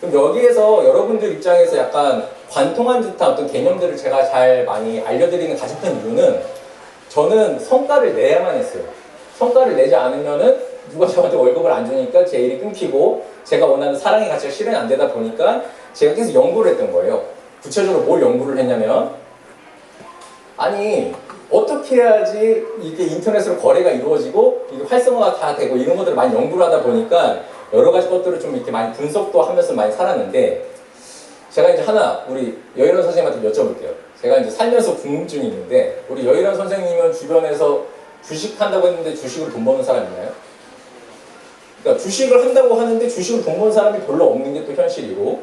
그럼 여기에서 여러분들 입장에서 약간 관통한 듯한 어떤 개념들을 제가 잘 많이 알려드리는 가장 큰 이유는 저는 성과를 내야만 했어요. 성과를 내지 않으면은 누가 저한테 월급을 안 주니까 제 일이 끊기고 제가 원하는 사랑의 가치가 실현이 안 되다 보니까 제가 계속 연구를 했던 거예요. 구체적으로 뭘 연구를 했냐면 아니 어떻게 해야지 이게 인터넷으로 거래가 이루어지고 이게 활성화가 다 되고 이런 것들을 많이 연구를 하다 보니까 여러 가지 것들을 좀 이렇게 많이 분석도 하면서 많이 살았는데 제가 이제 하나 우리 여일원 선생님한테 여쭤볼게요. 제가 이제 살면서 궁금증이 있는데 우리 여일원 선생님은 주변에서 주식 한다고 했는데 주식으로 돈 버는 사람 있나요? 그러니까 주식을 한다고 하는데 주식으로 돈 버는 사람이 별로 없는 게 또 현실이고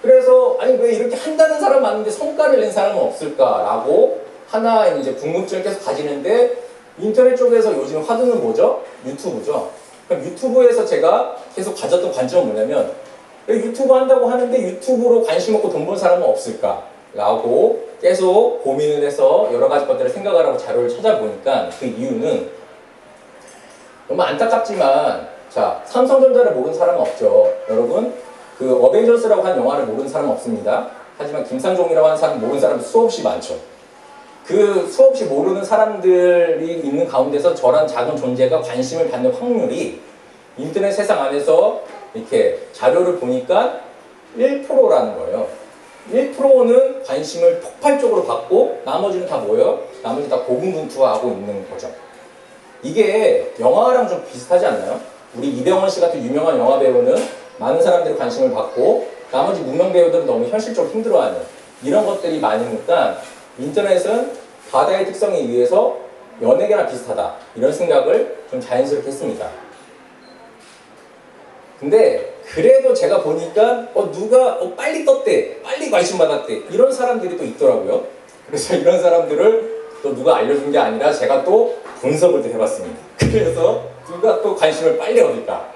그래서 아니 왜 이렇게 한다는 사람 많은데 성과를 낸 사람은 없을까라고 하나 이제 궁금증을 계속 가지는데 인터넷 쪽에서 요즘 화두는 뭐죠? 유튜브죠. 그럼 유튜브에서 제가 계속 가졌던 관점은 뭐냐면 왜 유튜브 한다고 하는데 유튜브로 관심 없고 돈 버는 사람은 없을까 라고 계속 고민을 해서 여러 가지 것들을 생각을 하고 자료를 찾아보니까 그 이유는 너무 안타깝지만 자 삼성전자를 모르는 사람은 없죠. 여러분 그 어벤져스라고 하는 영화를 모르는 사람은 없습니다. 하지만 김상종이라고 하는 사람 모르는 사람은 수없이 많죠. 그 수없이 모르는 사람들이 있는 가운데서 저란 작은 존재가 관심을 받는 확률이 인터넷 세상 안에서 이렇게 자료를 보니까 1%라는 거예요. 1%는 관심을 폭발적으로 받고 나머지는 다 뭐예요? 나머지 다 고군분투하고 있는 거죠. 이게 영화랑 좀 비슷하지 않나요? 우리 이병헌 씨 같은 유명한 영화 배우는 많은 사람들이 관심을 받고 나머지 무명 배우들은 너무 현실적으로 힘들어하는 이런 것들이 많으니까 인터넷은 바다의 특성에 의해서 연예계랑 비슷하다 이런 생각을 좀 자연스럽게 했습니다. 근데 그래도 제가 보니까 어, 누가 어, 빨리 떴대 빨리 관심 받았대 이런 사람들이 또 있더라고요. 그래서 이런 사람들을 또 누가 알려준 게 아니라 제가 또 분석을 또 해봤습니다. 그래서 누가 또 관심을 빨리 얻을까?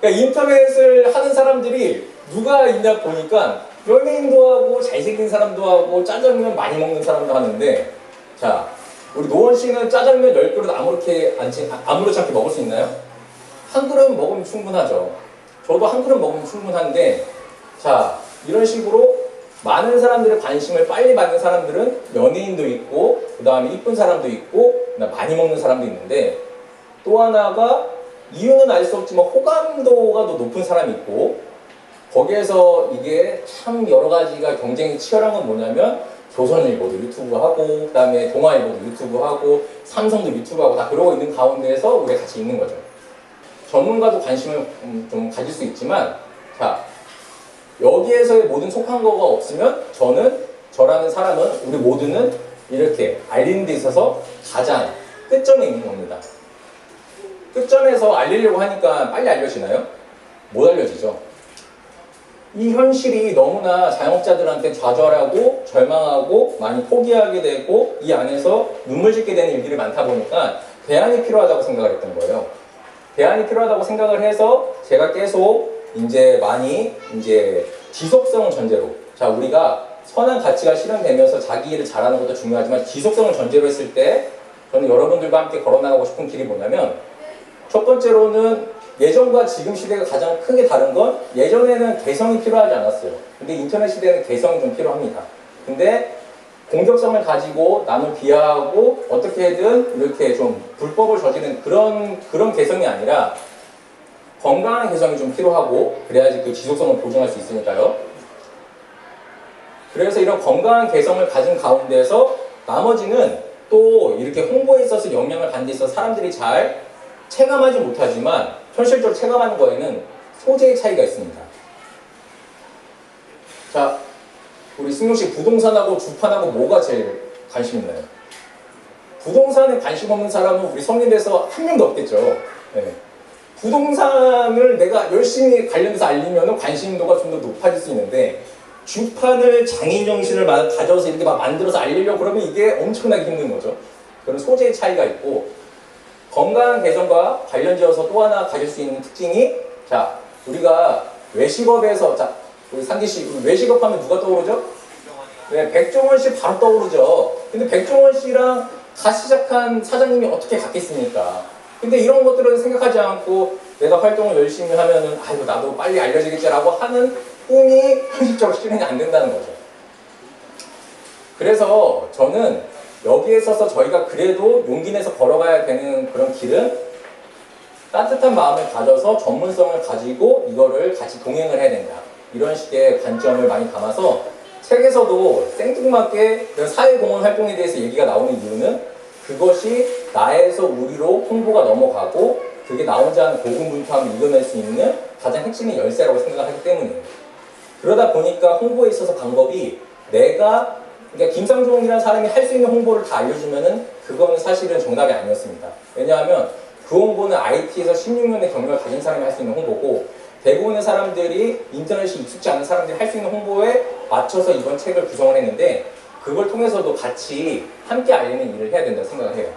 그러니까 인터넷을 하는 사람들이 누가 있냐 보니까 연예인도 하고 잘생긴 사람도 하고 짜장면 많이 먹는 사람도 하는데 자 우리 노원 씨는 짜장면 10그릇 아무렇게 않지, 아무렇지 않게 먹을 수 있나요? 한 그릇 먹으면 충분하죠. 저도 한 그릇 먹으면 충분한데 자 이런 식으로 많은 사람들의 관심을 빨리 받는 사람들은 연예인도 있고 그 다음에 이쁜 사람도 있고 많이 먹는 사람도 있는데 또 하나가 이유는 알 수 없지만 호감도가 더 높은 사람이 있고 거기에서 이게 참 여러 가지가 경쟁이 치열한 건 뭐냐면 조선일보도 유튜브 하고 그다음에 동아일보도 유튜브 하고 삼성도 유튜브 하고 다 그러고 있는 가운데에서 우리가 같이 있는 거죠. 전문가도 관심을 음, 좀 가질 수 있지만 자 여기에서의 모든 속한 거가 없으면 저는 저라는 사람은 우리 모두는 이렇게 알리는 데 있어서 가장 끝점에 있는 겁니다. 끝점에서 알리려고 하니까 빨리 알려지나요? 못 알려지죠. 이 현실이 너무나 자영업자들한테 좌절하고 절망하고 많이 포기하게 되고 이 안에서 눈물 짓게 되는 일들이 많다 보니까 대안이 필요하다고 생각을 했던 거예요. 대안이 필요하다고 생각을 해서 제가 계속 이제 많이 이제 지속성을 전제로 자 우리가 선한 가치가 실현되면서 자기 일을 잘하는 것도 중요하지만 지속성을 전제로 했을 때 저는 여러분들과 함께 걸어나가고 싶은 길이 뭐냐면 첫 번째로는 예전과 지금 시대가 가장 크게 다른 건 예전에는 개성이 필요하지 않았어요. 근데 인터넷 시대는 개성이 좀 필요합니다. 근데 공격성을 가지고 남을 비하하고 어떻게든 이렇게 좀 불법을 저지르는 그런 그런 개성이 아니라 건강한 개성이 좀 필요하고 그래야지 그 지속성을 보증할 수 있으니까요. 그래서 이런 건강한 개성을 가진 가운데서 나머지는 또 이렇게 홍보에 있어서 영향을 받는 데 있어서 사람들이 잘 체감하지 못하지만 현실적으로 체감하는 거에는 소재의 차이가 있습니다. 자, 우리 승용 씨 부동산하고 주판하고 뭐가 제일 관심 있나요? 부동산에 관심 없는 사람은 우리 성인돼서 한 명도 없겠죠. 네. 부동산을 내가 열심히 관련해서 알리면 관심도가 좀 더 높아질 수 있는데 주판을 장인 정신을 막 가져서 이렇게 막 만들어서 알리려고 그러면 이게 엄청나게 힘든 거죠. 그런 소재의 차이가 있고 건강한 개성과 관련지어서 또 하나 가질 수 있는 특징이 자 우리가 외식업에서 자 우리 상기 씨 외식업 하면 누가 떠오르죠? 네 백종원 씨 바로 떠오르죠. 근데 백종원 씨랑 갓 시작한 사장님이 어떻게 같겠습니까? 근데 이런 것들은 생각하지 않고 내가 활동을 열심히 하면은 아이고 나도 빨리 알려지겠지라고 하는 꿈이 현실적으로 실현이 안 된다는 거죠. 그래서 저는 여기에 있어서 저희가 그래도 용기 내서 걸어가야 되는 그런 길은 따뜻한 마음을 가져서 전문성을 가지고 이거를 같이 동행을 해야 된다. 이런 식의 관점을 많이 담아서 책에서도 생뚱맞게 사회공헌 활동에 대해서 얘기가 나오는 이유는 그것이 나에서 우리로 홍보가 넘어가고 그게 나 혼자 하는 고군분투함을 이겨낼 수 있는 가장 핵심의 열쇠라고 생각하기 때문이에요. 그러다 보니까 홍보에 있어서 방법이 내가 그러니까 김상종이라는 사람이 할 수 있는 홍보를 다 알려주면은 그거는 사실은 정답이 아니었습니다. 왜냐하면 그 홍보는 IT에서 16년의 경력을 가진 사람이 할 수 있는 홍보고 대부분의 사람들이 인터넷이 익숙지 않은 사람들이 할 수 있는 홍보에 맞춰서 이번 책을 구성을 했는데 그걸 통해서도 같이 함께 알리는 일을 해야 된다고 생각을 해요.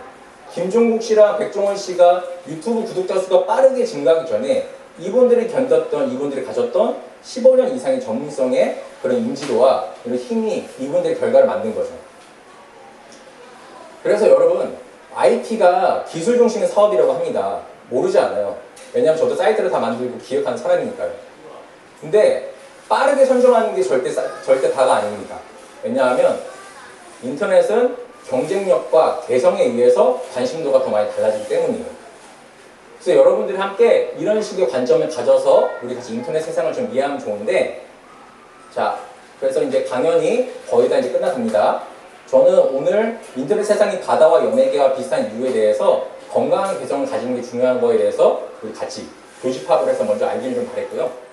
김종국 씨랑 백종원 씨가 유튜브 구독자 수가 빠르게 증가하기 전에 이분들이 견뎠던 이분들이 가졌던 15년 이상의 전문성의 그런 인지도와 이런 힘이 이분들의 결과를 만든 거죠. 그래서 여러분 IT가 기술 중심의 사업이라고 합니다. 모르지 않아요. 왜냐하면 저도 사이트를 다 만들고 기획하는 사람이니까요. 근데 빠르게 선점하는 게 절대 사- 절대 다가 아닙니다. 왜냐하면 인터넷은 경쟁력과 개성에 의해서 관심도가 더 많이 달라지기 때문이에요. 그래서 여러분들이 함께 이런 식의 관점을 가져서 우리 같이 인터넷 세상을 좀 이해하면 좋은데 자 그래서 이제 강연이 거의 다 이제 끝났습니다. 저는 오늘 인터넷 세상이 바다와 연예계와 비슷한 이유에 대해서 건강한 개성을 가지는 게 중요한 거에 대해서 우리 같이 교집합을 해서 먼저 알기를 좀 바랬고요.